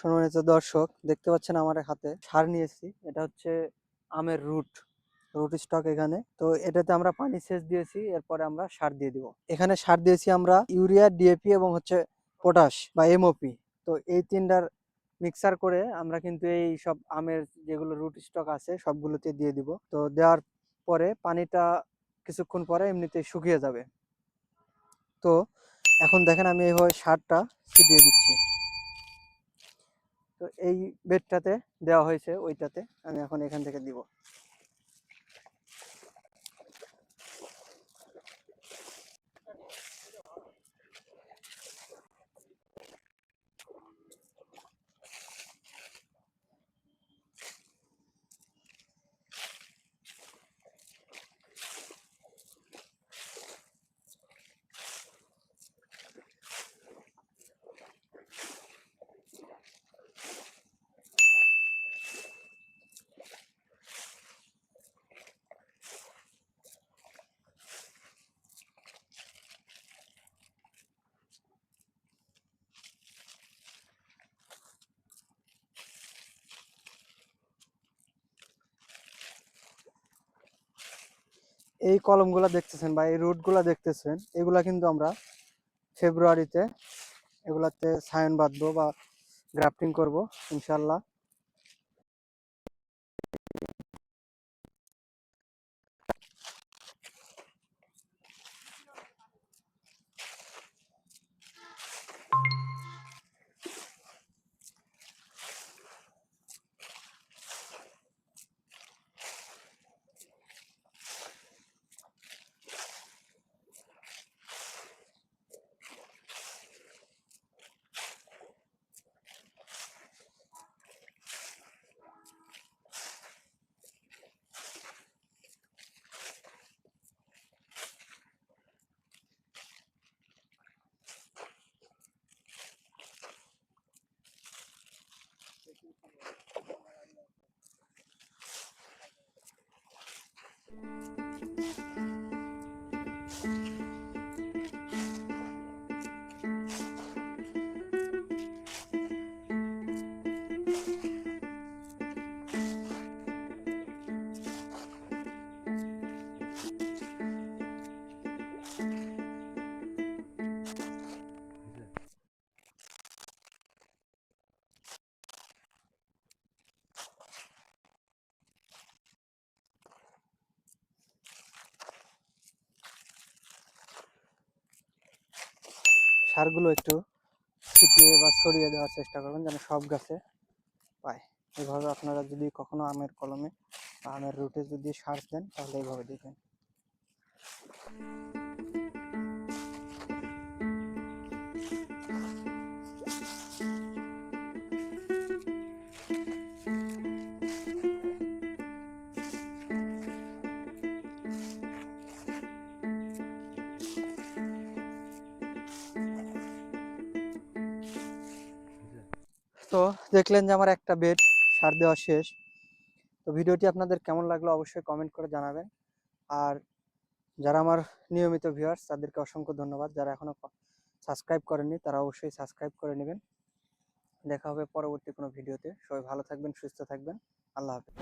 সম্মানিত দর্শক, দেখতে পাচ্ছেন আমার হাতে সার নিয়েছি। এটা হচ্ছে আমের রুট রুট স্টক এখানে। তো এটাতে আমরা পানি সেচ দিয়েছি, এরপরে আমরা সার দিয়ে দিব। এখানে সার দিয়েছি আমরা ইউরিয়া, ডিএপি এবং হচ্ছে পটাশ বা এমওপি। তো এই তিনটার মিক্সার করে আমরা কিন্তু এই সব আমের যেগুলো রুট স্টক আছে, সবগুলোতে দিয়ে দিব। তো দেওয়ার পরে পানিটা কিছুক্ষণ পরে এমনিতেই শুকিয়ে যাবে। তো এখন দেখেন আমি এইভাবে সারটা ছিটিয়ে দিচ্ছি। তো এই বেডটাতে দেওয়া হয়েছে ওইটাতে আমি এখন এখান থেকে দিব। এই কলমগুলো দেখতেছেন বা এই রুটগুলো দেখতেছেন, এগুলা কিন্তু আমরা ফেব্রুয়ারিতে এগুলাতে সায়ন বাঁধবো বা গ্রাফটিং করব, ইনশাল্লাহ। সারগুলো একটু ছিটিয়ে বা ছড়িয়ে দেওয়ার চেষ্টা করবেন যেন সব গাছে পায়। এভাবে আপনারা যদি কখনো আমের কলমে বা আমের রুটে যদি সার দেন তাহলে এইভাবে দিবেন তো দেখলেন যে আমার একটা বেড সার দেওয়া শেষ। তো ভিডিওটি আপনাদের কেমন লাগল অবশ্যই কমেন্ট করে জানাবেন। আর যারা আমার নিয়মিত ভিউয়ার্স তাদেরকে অসংখ্য ধন্যবাদ। যারা এখনও সাবস্ক্রাইব করেননি, তারা অবশ্যই সাবস্ক্রাইব করে নেবেন। দেখা হবে পরবর্তী কোনো ভিডিওতে। সবাই ভালো থাকবেন, সুস্থ থাকবেন। আল্লাহ হাফেজ।